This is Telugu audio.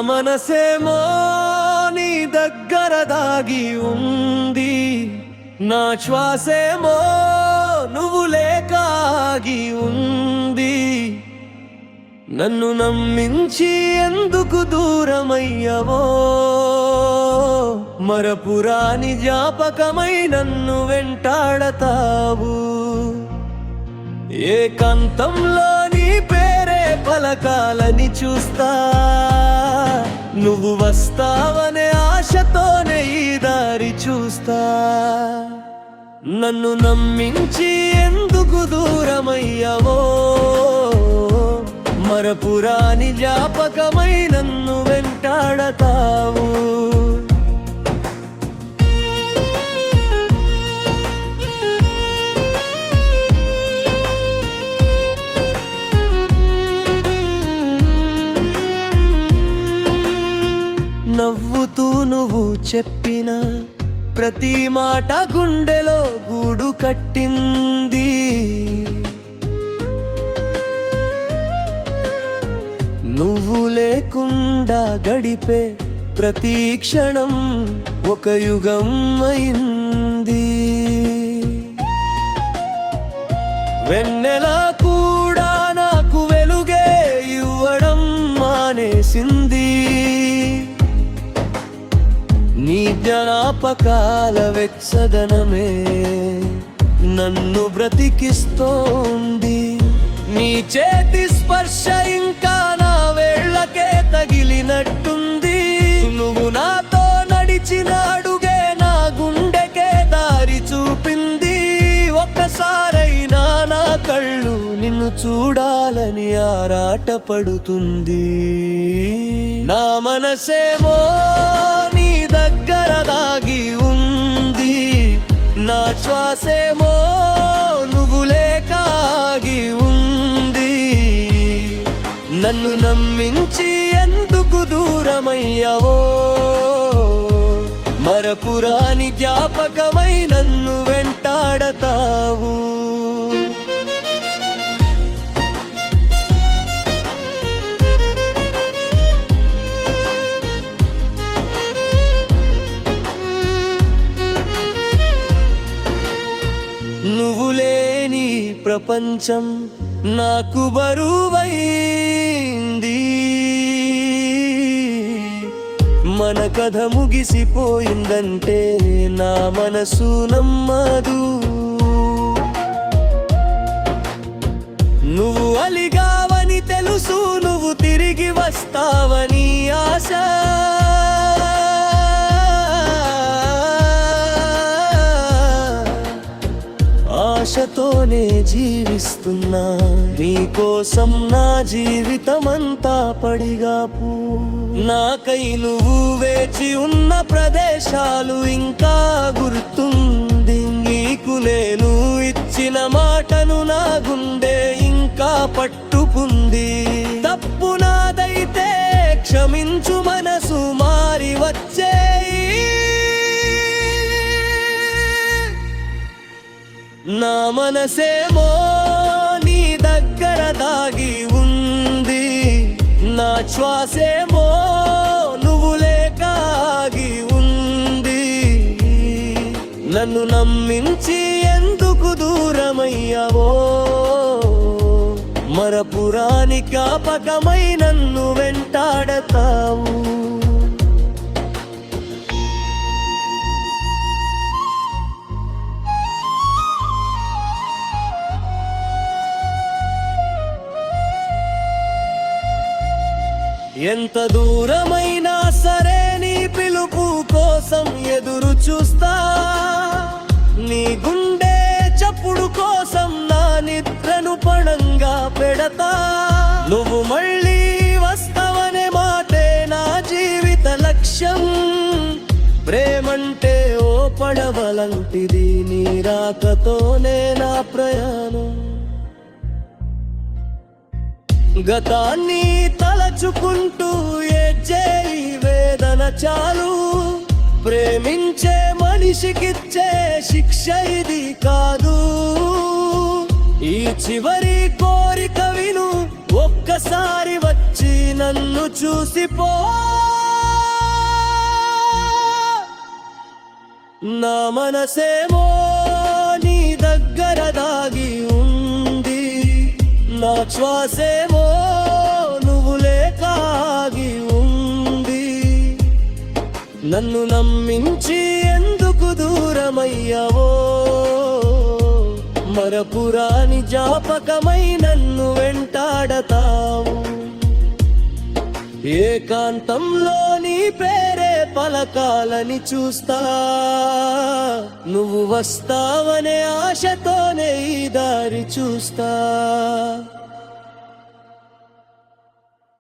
మనసేమో నీ దగ్గర దాగి ఉంది. నా శ్వాసేమో నువ్వు లేకాగి ఉంది. నన్ను నమ్మించి ఎందుకు దూరమయ్యవో? మరపురాని జ్ఞాపకమై నన్ను వెంటాడతావు. ఏకాంతంలో నీ పే పలకాలని చూస్తా. నువ్వు వస్తావనే ఆశతోనే ఈ దారి చూస్తా. నన్ను నమ్మించి ఎందుకు దూరమయ్యావో? మరపురాని జ్ఞాపకమై నన్ను వెంటాడతావు. నవ్వుతూ నువ్వు చెప్పిన ప్రతి మాట గుండెలో గూడు కట్టింది. నువ్వు లేకుండా గడిపే ప్రతి క్షణం ఒక యుగం అయింది. వెన్నెలా కూ జ్ఞాపకాల వెచ్చదనమే నన్ను బ్రతికిస్తోంది. నీ చేతి స్పర్శ ఇంకా నా వేళ్ళకే తగిలినట్టుంది. నువ్వు నాతో నడిచిన అడుగే నా గుండెకే దారి చూపింది. ఒక్కసారైనా నా కళ్ళు నిన్ను చూడాలని ఆరాట పడుతుంది నా మనసేమో శ్వాసేమో నువ్వు లేక ఉంది. నన్ను నమ్మించి ఎందుకు దూరమయ్యావో? మరపురాని జ్ఞాపకమై నన్ను వెంటాడతావు. ప్రపంచం నాకు బరువైంది. మన కథ ముగిసిపోయిందంటే నా మనసు నమ్మదు. నువ్వు అలిగావని తెలుసు నువ్వు తిరిగి వస్తావని నీతోనే జీవిస్తున్నా. నీకోసం నా జీవితమంతా పడిగాపు. నాకై నువ్వు వేచి ఉన్న ప్రదేశాలు ఇంకా గుర్తుంది. నీకు నేను ఇచ్చిన మాటను నా గుండె ఇంకా పట్టుకుంది. తప్పు నాదైతే క్షమించు మనసు మారి వచ్చి మనసేమో నీ దగ్గర దాగి ఉంది. నా శ్వాసేమో నువ్వు లేకాగి ఉంది. నన్ను నమ్మించి ఎందుకు దూరమయ్యావో? మరపురానికి కాపకమై నన్ను వెంటాడతావు. ఎంత దూరమైనా సరే నీ పిలుపు కోసం ఎదురు చూస్తా. నీ గుండె చప్పుడు కోసం నా నిద్రను పణంగా పెడతా. నువ్వు మళ్ళీ వస్తావనే మాటే నా జీవిత లక్ష్యం. ప్రేమంటే ఓ పడవలంటిది నీ రాకతోనే నా ప్రయాణం. గతాన్ని తలచుకుంటూ ఏడ్చే వేదన చాలు? ప్రేమించే మనిషికిచ్చే శిక్ష ఇది కాదు. ఈ చివరి కోరిక విను ఒక్కసారి వచ్చి నన్ను చూసిపో. నా మనసేమో నీ దగ్గర దాగి శ్వాసేమో నువ్వు కాగి ఉంది నన్ను నమ్మించి ఎందుకు దూరమయ్యావో? మరపురాని జాపకమై నన్ను వెంటాడతావు. ఏకాంతంలో నీ పేరే పలకాలని చూస్తా. నువ్వు వస్తావనే ఆశతోనే ఈ దారి చూస్తా.